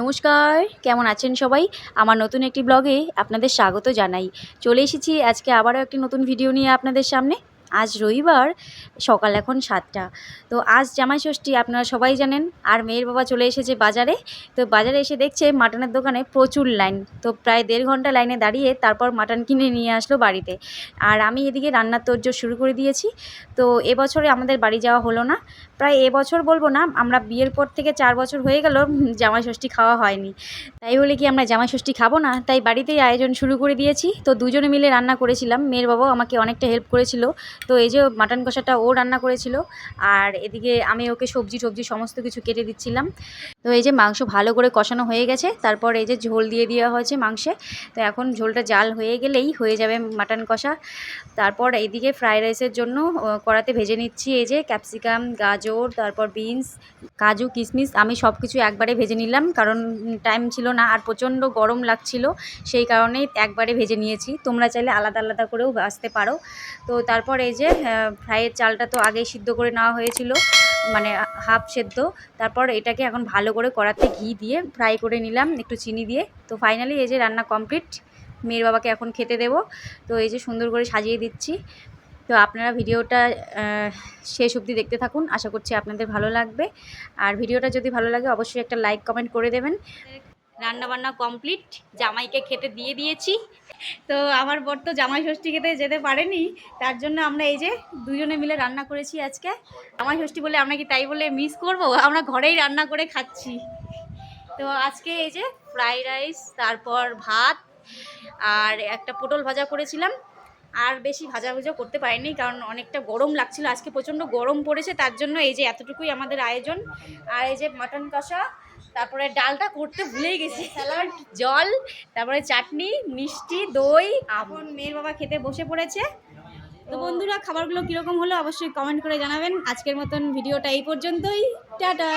নমস্কার, কেমন আছেন সবাই? আমার নতুন একটি ব্লগে আপনাদের স্বাগত জানাই। চলে এসেছি আজকে আবারও একটি নতুন ভিডিও নিয়ে আপনাদের সামনে। আজ রবিবার, সকাল এখন সাতটা। তো আজ জামাই ষষ্ঠী, আপনারা সবাই জানেন, আর মেয়ের বাবা চলে এসেছে বাজারে। তো বাজারে এসে দেখছে মাটনের দোকানে প্রচুর লাইন। তো প্রায় দেড় ঘণ্টা লাইনে দাঁড়িয়ে তারপর মাটন কিনে নিয়ে আসলো বাড়িতে। আর আমি এদিকে রান্নার তোড়জোড় শুরু করে দিয়েছি। তো এবছরে আমাদের বাড়ি যাওয়া হলো না। প্রায় এবছর বলব না, আমরা বিয়ের পর থেকে চার বছর হয়ে গেল, জামাই ষষ্ঠী খাওয়া হয়নি। তাই বলে কি আমরা জামাই ষষ্ঠী খাব না? তাই বাড়িতেই আয়োজন শুরু করে দিয়েছি। তো দুজনে মিলে রান্না করেছিলাম। মেয়ের বাবাও আমাকে অনেকটা হেল্প করেছিল। তো এই যে মাটন কষাটা ও রান্না করেছিল, আর এদিকে আমি ওকে সবজি টবজি সমস্ত কিছু কেটে দিচ্ছিলাম। তো এই যে মাংস ভালো করে কষানো হয়ে গেছে, তারপর এই যে ঝোল দিয়ে দেওয়া হয়েছে মাংসে। তো এখন ঝোলটা জাল হয়ে গেলেই হয়ে যাবে মাটন কষা। তারপর এইদিকে ফ্রায়েড রাইসের জন্য কড়াতে ভেজে নিচ্ছি এই যে ক্যাপসিকাম, গাজর, তারপর বিনস, কাজু, কিশমিশ, আমি সব কিছু একবারে ভেজে নিলাম, কারণ টাইম ছিল না আর প্রচণ্ড গরম লাগছিল, সেই কারণেই একবারে ভেজে নিয়েছি। তোমরা চাইলে আলাদা আলাদা করেও আসতে পারো। তো তারপর এই যে ফ্রাইয়ের চালটা তো আগেই সিদ্ধ করে নেওয়া হয়েছিল মানে হাফ সেদ্ধ। তারপর এটাকে এখন ভালো করে কড়াতে ঘি দিয়ে ফ্রাই করে নিলাম একটু চিনি দিয়ে। তো ফাইনালি এই যে রান্না কমপ্লিট মেয়ের বাবাকে এখন খেতে দেবো। তো এই যে সুন্দর করে সাজিয়ে দিচ্ছি। তো আপনারা ভিডিওটা শেষ অবধি দেখতে থাকুন। আশা করছি আপনাদের ভালো লাগবে। আর ভিডিওটা যদি ভালো লাগে, অবশ্যই একটা লাইক কমেন্ট করে দেবেন। রান্না বান্না কমপ্লিট জামাইকে খেতে দিয়ে দিয়েছি। তো আমার বর তো জামাই ষষ্ঠী খেতে যেতে পারেনি, তার জন্য আমরা এই যে দুজনে মিলে রান্না করেছি আজকে। জামাই ষষ্ঠী বলে আমরা কি তাই বলে মিস করব? আমরা ঘরেই রান্না করে খাচ্ছি। তো আজকে এই যে ফ্রাইড রাইস তারপর ভাত, আর একটা পটল ভাজা করেছিলাম। আর বেশি ভাজা ভুজা করতে পারিনি, কারণ অনেকটা গরম লাগছিল। আজকে প্রচণ্ড গরম পড়েছে, তার জন্য এই যে এতটুকুই আমাদের আয়োজন। আর এই যে মাটন কষা তারপরে ডালটা করতে ভুলেই গেছি। স্যালাড জল, তারপরে চাটনি, মিষ্টি, দই, আপন মেয়ের বাবা খেতে বসে পড়েছে। তো বন্ধুরা, খাবারগুলো কীরকম হলো অবশ্যই কমেন্ট করে জানাবেন। আজকের মতন ভিডিওটা এই পর্যন্তই। টাটা!